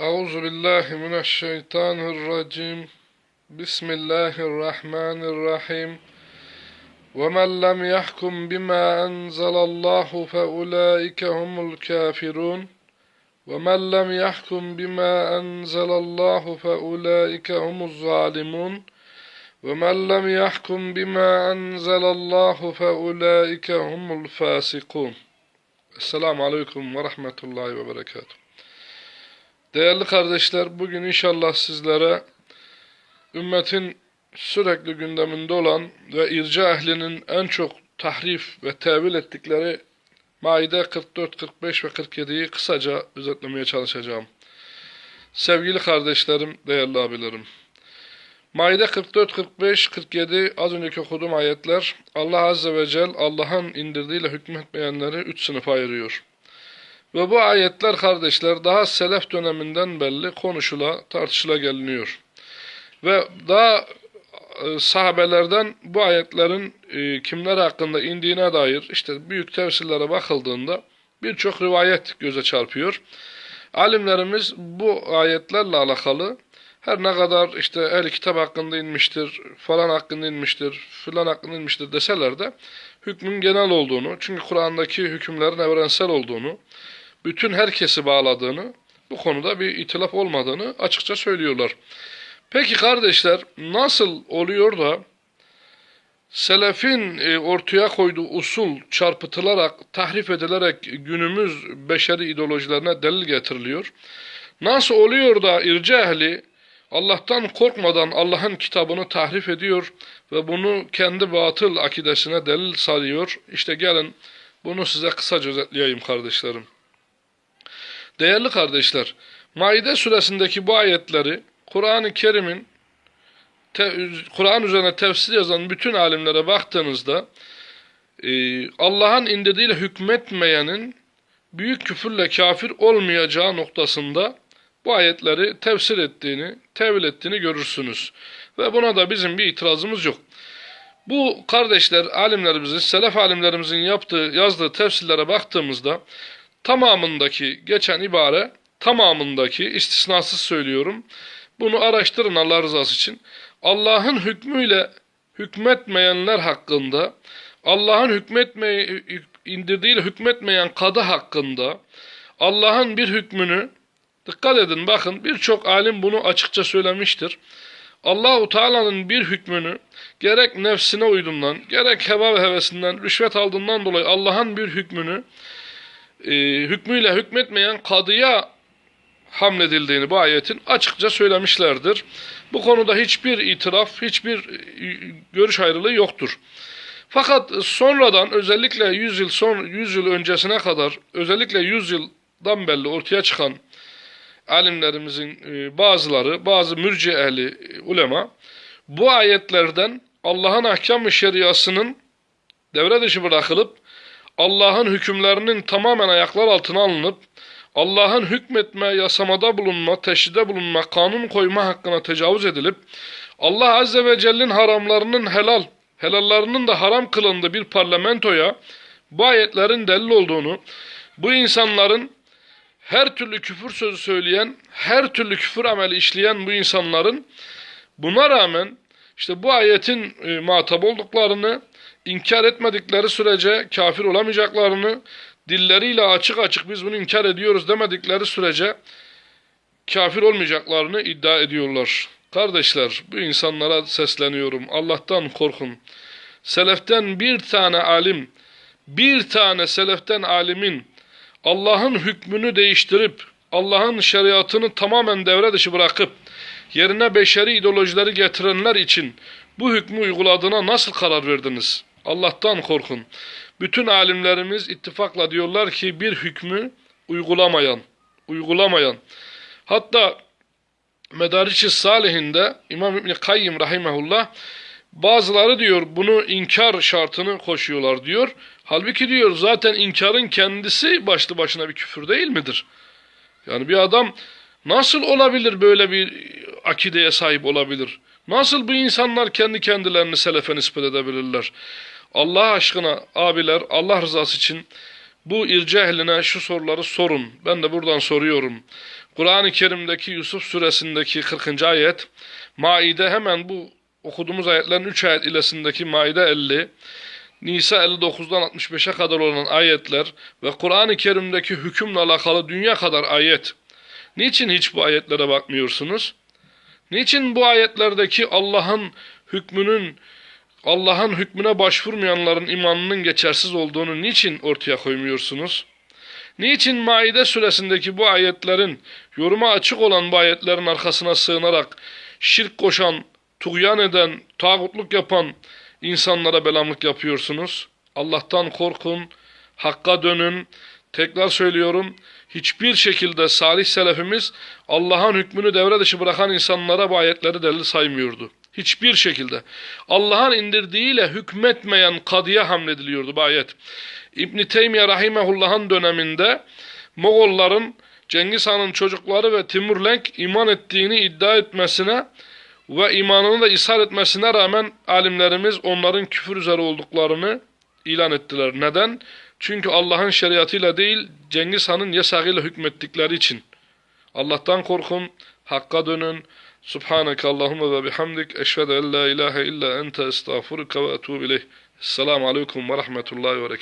Euzu billahi mineşşeytanirracim. Bismillahirrahmanirrahim. Ve men lem yahkum bima enzelallahu fe ulaike humul kafirun. Ve men lem yahkum bima enzelallahu fe ulaike humuz zalimun. Ve men lem yahkum bima enzelallahu fe ulaike humul fasikun. Esselamu aleyküm ve rahmetullahi ve berekatuhu. Değerli kardeşler, bugün inşallah sizlere ümmetin sürekli gündeminde olan ve irca ehlinin en çok tahrif ve tevil ettikleri Maide 44, 45 ve 47'yi kısaca özetlemeye çalışacağım. Sevgili kardeşlerim, değerli abilerim. Maide 44, 45, 47 az önceki okuduğum ayetler Allah Azze ve Celle Allah'ın indirdiğiyle hükmetmeyenleri üç sınıfa ayırıyor. Ve bu ayetler kardeşler daha selef döneminden belli konuşula, tartışıla geliniyor. Ve daha e, sahabelerden bu ayetlerin e, kimler hakkında indiğine dair işte büyük tefsirlere bakıldığında birçok rivayet göze çarpıyor. Alimlerimiz bu ayetlerle alakalı her ne kadar işte el kitap hakkında inmiştir, falan hakkında inmiştir, filan hakkında inmiştir deseler de hükmün genel olduğunu, çünkü Kur'an'daki hükümlerin evrensel olduğunu, bütün herkesi bağladığını, bu konuda bir itilaf olmadığını açıkça söylüyorlar. Peki kardeşler nasıl oluyor da selefin e, ortaya koyduğu usul çarpıtılarak, tahrif edilerek günümüz beşeri ideolojilerine delil getiriliyor? Nasıl oluyor da irce ehli Allah'tan korkmadan Allah'ın kitabını tahrif ediyor ve bunu kendi batıl akidesine delil sarıyor? İşte gelin bunu size kısaca özetleyeyim kardeşlerim. Değerli kardeşler, Maide suresindeki bu ayetleri Kur'an-ı Kerim'in Kur'an üzerine tefsir yazan bütün alimlere baktığınızda e, Allah'ın indirdiğiyle hükmetmeyenin büyük küfürle kafir olmayacağı noktasında bu ayetleri tefsir ettiğini, tevil ettiğini görürsünüz. Ve buna da bizim bir itirazımız yok. Bu kardeşler, alimlerimizin, selef alimlerimizin yaptığı, yazdığı tefsirlere baktığımızda tamamındaki geçen ibare, tamamındaki istisnasız söylüyorum. Bunu araştırın Allah rızası için. Allah'ın hükmüyle hükmetmeyenler hakkında, Allah'ın hükmetmeye, indirdiğiyle hükmetmeyen kadı hakkında, Allah'ın bir hükmünü, dikkat edin bakın birçok alim bunu açıkça söylemiştir. Allahu Teala'nın bir hükmünü gerek nefsine uyduğundan, gerek heva ve hevesinden, rüşvet aldığından dolayı Allah'ın bir hükmünü e, hükmüyle hükmetmeyen kadıya hamledildiğini bu ayetin açıkça söylemişlerdir. Bu konuda hiçbir itiraf, hiçbir e, görüş ayrılığı yoktur. Fakat sonradan özellikle 100 yıl son 100 yıl öncesine kadar özellikle 100 yıldan belli ortaya çıkan alimlerimizin e, bazıları, bazı mürci ehli e, ulema bu ayetlerden Allah'ın ahkam-ı şeriasının devre dışı bırakılıp Allah'ın hükümlerinin tamamen ayaklar altına alınıp Allah'ın hükmetme, yasamada bulunma, teşhide bulunma, kanun koyma hakkına tecavüz edilip Allah Azze ve Celle'nin haramlarının helal, helallarının da haram kılındığı bir parlamentoya bu ayetlerin delil olduğunu, bu insanların her türlü küfür sözü söyleyen, her türlü küfür ameli işleyen bu insanların buna rağmen işte bu ayetin e, muhatap olduklarını, inkar etmedikleri sürece kafir olamayacaklarını, dilleriyle açık açık biz bunu inkar ediyoruz demedikleri sürece kafir olmayacaklarını iddia ediyorlar. Kardeşler bu insanlara sesleniyorum. Allah'tan korkun. Seleften bir tane alim, bir tane seleften alimin Allah'ın hükmünü değiştirip Allah'ın şeriatını tamamen devre dışı bırakıp yerine beşeri ideolojileri getirenler için bu hükmü uyguladığına nasıl karar verdiniz? Allah'tan korkun. Bütün alimlerimiz ittifakla diyorlar ki bir hükmü uygulamayan, uygulamayan. Hatta Medariç-i Salihinde İmam İbni Kayyim Rahimahullah bazıları diyor bunu inkar şartını koşuyorlar diyor. Halbuki diyor zaten inkarın kendisi başlı başına bir küfür değil midir? Yani bir adam nasıl olabilir böyle bir akideye sahip olabilir? Nasıl bu insanlar kendi kendilerini selefe nispet edebilirler? Allah aşkına abiler Allah rızası için bu irce ehline şu soruları sorun. Ben de buradan soruyorum. Kur'an-ı Kerim'deki Yusuf suresindeki 40. ayet, Maide hemen bu okuduğumuz ayetlerin 3 ayet ilesindeki Maide 50, Nisa 59'dan 65'e kadar olan ayetler ve Kur'an-ı Kerim'deki hükümle alakalı dünya kadar ayet. Niçin hiç bu ayetlere bakmıyorsunuz? Niçin bu ayetlerdeki Allah'ın hükmünün Allah'ın hükmüne başvurmayanların imanının geçersiz olduğunu niçin ortaya koymuyorsunuz? Niçin Maide suresindeki bu ayetlerin, yoruma açık olan bu ayetlerin arkasına sığınarak şirk koşan, tuğyan eden, tağutluk yapan insanlara belamlık yapıyorsunuz? Allah'tan korkun, hakka dönün. Tekrar söylüyorum, hiçbir şekilde salih selefimiz Allah'ın hükmünü devre dışı bırakan insanlara bu ayetleri delil saymıyordu. Hiçbir şekilde. Allah'ın indirdiğiyle hükmetmeyen kadıya hamlediliyordu bu ayet. İbn-i Teymiye Rahimehullah'ın döneminde Moğolların Cengiz Han'ın çocukları ve Timurlenk iman ettiğini iddia etmesine ve imanını da ishar etmesine rağmen alimlerimiz onların küfür üzere olduklarını ilan ettiler. Neden? Çünkü Allah'ın şeriatıyla değil Cengiz Han'ın yasağıyla hükmettikleri için. Allah'tan korkun, hakka dönün. Subhaneke Allahümme ve bihamdik. Eşhedü en la ilahe illa ente estağfuruka ve etubu ileyh. Esselamu aleyküm ve rahmetullahi ve.